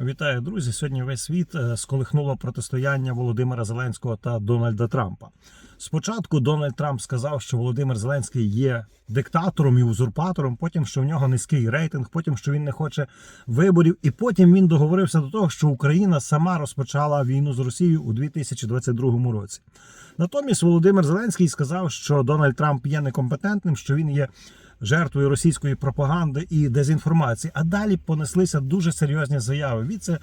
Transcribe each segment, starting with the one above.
Вітаю, друзі! Сьогодні весь світ е, сколихнуло протистояння Володимира Зеленського та Дональда Трампа. Спочатку Дональд Трамп сказав, що Володимир Зеленський є диктатором і узурпатором. Потім що в нього низький рейтинг, потім що він не хоче виборів, і потім він договорився до того, що Україна сама розпочала війну з Росією у 2022 році. Натомість Володимир Зеленський сказав, що Дональд Трамп є некомпетентним, що він є жертвою російської пропаганди і дезінформації. А далі понеслися дуже серйозні заяви від це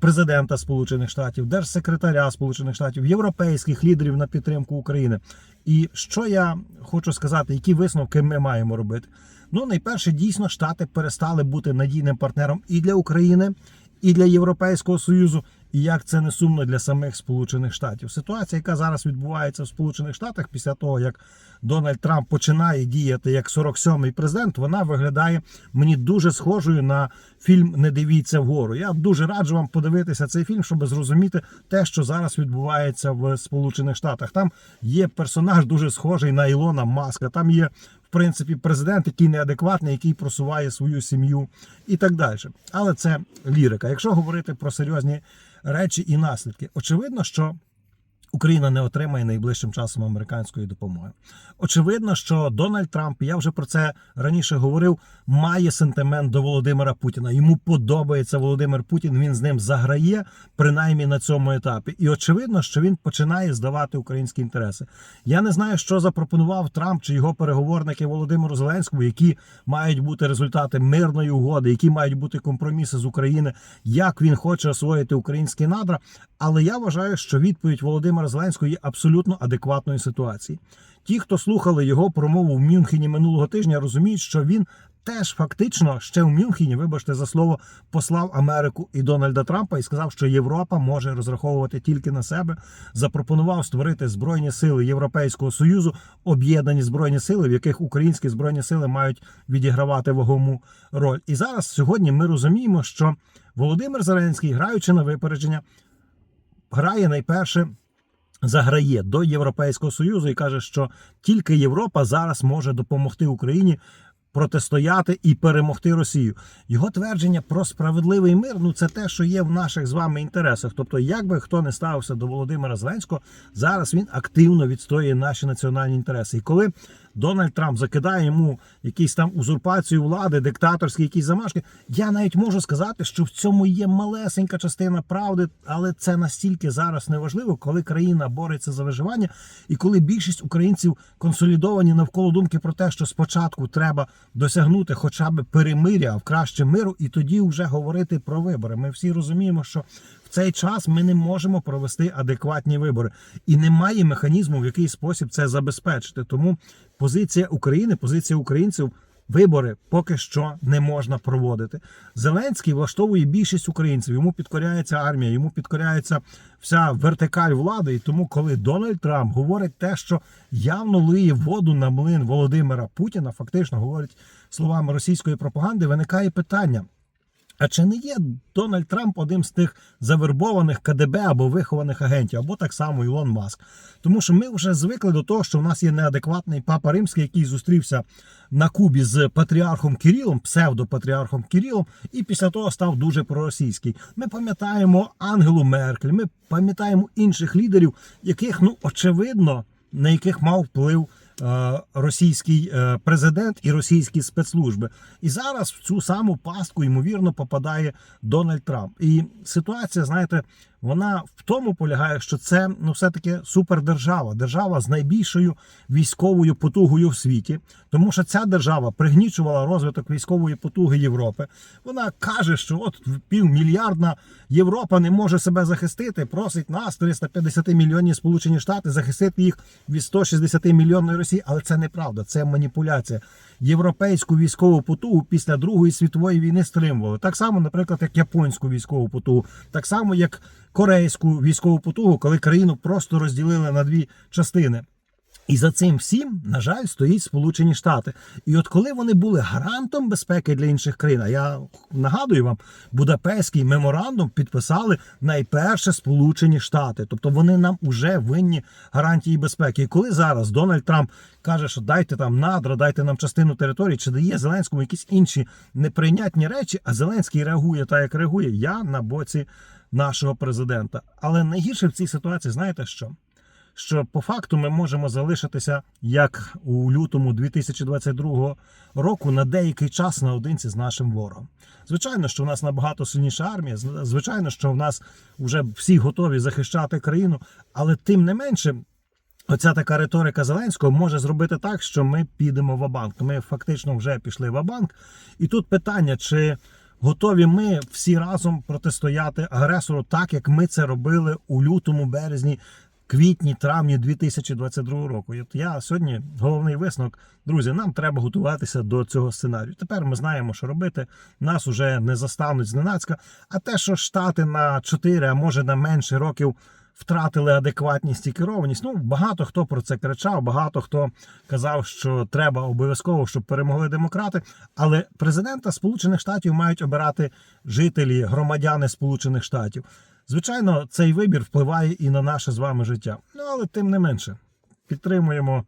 президента Сполучених Штатів, держсекретаря Сполучених Штатів, європейських лідерів на підтримку України. І що я хочу сказати, які висновки ми маємо робити? Ну, найперше, дійсно, штати перестали бути надійним партнером і для України, і для Європейського Союзу, і як це не сумно для самих Сполучених Штатів. Ситуація, яка зараз відбувається в Сполучених Штатах, після того як Дональд Трамп починає діяти як 47-й президент, вона виглядає мені дуже схожою на фільм Не дивіться вгору. Я дуже раджу вам подивитися цей фільм, щоб зрозуміти те, що зараз відбувається в Сполучених Штатах. Там є персонаж дуже схожий на Ілона Маска. Там є в принципі президент, який неадекватний, який просуває свою сім'ю і так далі. Але це лірика. Якщо говорити про серйозні речі і наслідки, очевидно, що. Україна не отримає найближчим часом американської допомоги. Очевидно, що Дональд Трамп, я вже про це раніше говорив, має сентимент до Володимира Путіна. Йому подобається Володимир Путін. Він з ним заграє, принаймні на цьому етапі. І очевидно, що він починає здавати українські інтереси. Я не знаю, що запропонував Трамп чи його переговорники Володимиру Зеленському, які мають бути результати мирної угоди, які мають бути компроміси з України, як він хоче освоїти українські надра. Але я вважаю, що відповідь Володимира Зеленського є абсолютно адекватною ситуації. Ті, хто слухали його промову в Мюнхені минулого тижня, розуміють, що він теж фактично ще в Мюнхені, вибачте за слово, послав Америку і Дональда Трампа і сказав, що Європа може розраховувати тільки на себе. Запропонував створити збройні сили Європейського союзу, об'єднані збройні сили, в яких українські збройні сили мають відігравати вагому роль. І зараз сьогодні ми розуміємо, що Володимир Зеленський, граючи на випередження, грає найперше. Заграє до Європейського союзу і каже, що тільки Європа зараз може допомогти Україні протистояти і перемогти Росію. Його твердження про справедливий мир ну це те, що є в наших з вами інтересах. Тобто, як би хто не ставився до Володимира Зеленського, зараз він активно відстоює наші національні інтереси. І коли Дональд Трамп закидає йому якісь там узурпацію влади, диктаторські якісь замашки, я навіть можу сказати, що в цьому є малесенька частина правди, але це настільки зараз неважливо, коли країна бореться за виживання, і коли більшість українців консолідовані навколо думки про те, що спочатку треба досягнути хоча б перемиря, в краще миру, і тоді вже говорити про вибори. Ми всі розуміємо, що в цей час ми не можемо провести адекватні вибори, і немає механізму, в який спосіб це забезпечити. Тому позиція України, позиція українців. Вибори поки що не можна проводити. Зеленський влаштовує більшість українців. Йому підкоряється армія, йому підкоряється вся вертикаль влади. І тому, коли Дональд Трамп говорить те, що явно лиє воду на млин Володимира Путіна, фактично говорить словами російської пропаганди, виникає питання. А чи не є Дональд Трамп одним з тих завербованих КДБ або вихованих агентів, або так само Ілон Маск? Тому що ми вже звикли до того, що в нас є неадекватний папа римський, який зустрівся на Кубі з патріархом Кирилом, псевдопатріархом Кирилом, і після того став дуже проросійський. Ми пам'ятаємо Ангелу Меркель, ми пам'ятаємо інших лідерів, яких ну очевидно на яких мав вплив. Російський президент і російські спецслужби, і зараз в цю саму пастку ймовірно попадає Дональд Трамп. І ситуація, знаєте, вона в тому полягає, що це ну все-таки супердержава, держава з найбільшою військовою потугою в світі, тому що ця держава пригнічувала розвиток військової потуги Європи. Вона каже, що от півмільярдна Європа не може себе захистити, просить нас 350 мільйонів Сполучені Штати захистити їх від 160 мільйонної Росії, але це неправда, це маніпуляція. Європейську військову потугу після Другої світової війни стримували. Так само, наприклад, як японську військову потугу, так само як корейську військову потугу, коли країну просто розділили на дві частини. І за цим всім, на жаль, стоїть Сполучені Штати. І от коли вони були гарантом безпеки для інших країн, а я нагадую вам, Будапештський меморандум підписали найперше Сполучені Штати. Тобто вони нам уже винні гарантії безпеки. І коли зараз Дональд Трамп каже, що дайте там надра, дайте нам частину території, чи дає Зеленському якісь інші неприйнятні речі, а Зеленський реагує так, як реагує, я на боці нашого президента. Але найгірше в цій ситуації, знаєте що? що по факту ми можемо залишитися як у лютому 2022 року на деякий час наодинці з нашим ворогом. Звичайно, що в нас набагато сильніша армія. Звичайно, що в нас вже всі готові захищати країну, але тим не менше. Оця така риторика Зеленського може зробити так, що ми підемо в банк. Ми фактично вже пішли в банк. І тут питання, чи готові ми всі разом протистояти агресору, так як ми це робили у лютому, березні, квітні, травні 2022 року. От я сьогодні головний висновок, друзі, нам треба готуватися до цього сценарію. Тепер ми знаємо, що робити. Нас уже не застануть зненацька. А те, що штати на 4, а може на менше років втратили адекватність і керованість. Ну, багато хто про це кричав, багато хто казав, що треба обов'язково, щоб перемогли демократи. Але президента Сполучених Штатів мають обирати жителі, громадяни Сполучених Штатів. Звичайно, цей вибір впливає і на наше з вами життя. Ну але тим не менше, підтримуємо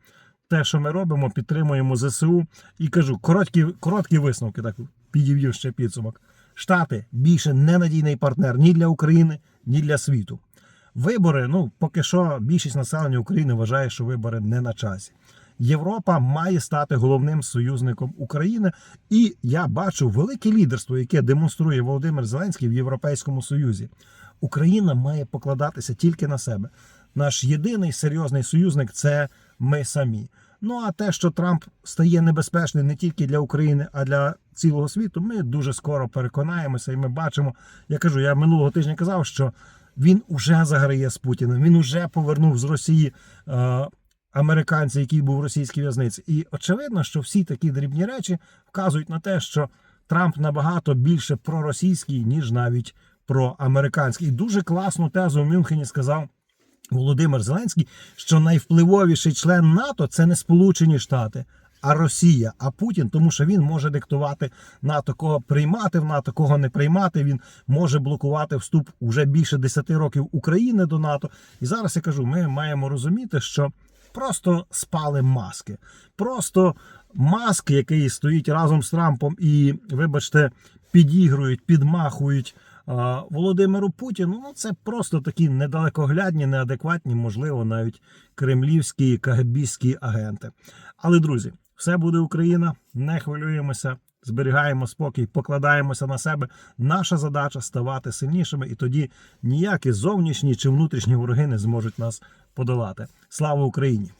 те, що ми робимо, підтримуємо ЗСУ. І кажу, короткі, короткі висновки, так підів'ю ще підсумок. Штати більше ненадійний партнер ні для України, ні для світу. Вибори, ну поки що більшість населення України вважає, що вибори не на часі. Європа має стати головним союзником України, і я бачу велике лідерство, яке демонструє Володимир Зеленський в Європейському Союзі. Україна має покладатися тільки на себе. Наш єдиний серйозний союзник це ми самі. Ну а те, що Трамп стає небезпечним не тільки для України, а для цілого світу, ми дуже скоро переконаємося, і ми бачимо. Я кажу, я минулого тижня казав, що він уже заграє з Путіним. Він уже повернув з Росії е, американця, який був в російській в'язниці. І очевидно, що всі такі дрібні речі вказують на те, що Трамп набагато більше проросійський, ніж навіть проамериканський. І дуже класну тезу в Мюнхені сказав. Володимир Зеленський, що найвпливовіший член НАТО це не Сполучені Штати, а Росія, а Путін, тому що він може диктувати НАТО, кого приймати в НАТО, кого не приймати. Він може блокувати вступ уже більше 10 років України до НАТО. І зараз я кажу, ми маємо розуміти, що просто спали маски. Просто маски, який стоїть разом з Трампом, і, вибачте, підігрують, підмахують. Володимиру Путіну, ну це просто такі недалекоглядні, неадекватні, можливо, навіть кремлівські кагебістські агенти. Але, друзі, все буде Україна, не хвилюємося, зберігаємо спокій, покладаємося на себе. Наша задача ставати сильнішими, і тоді ніякі зовнішні чи внутрішні вороги не зможуть нас подолати. Слава Україні!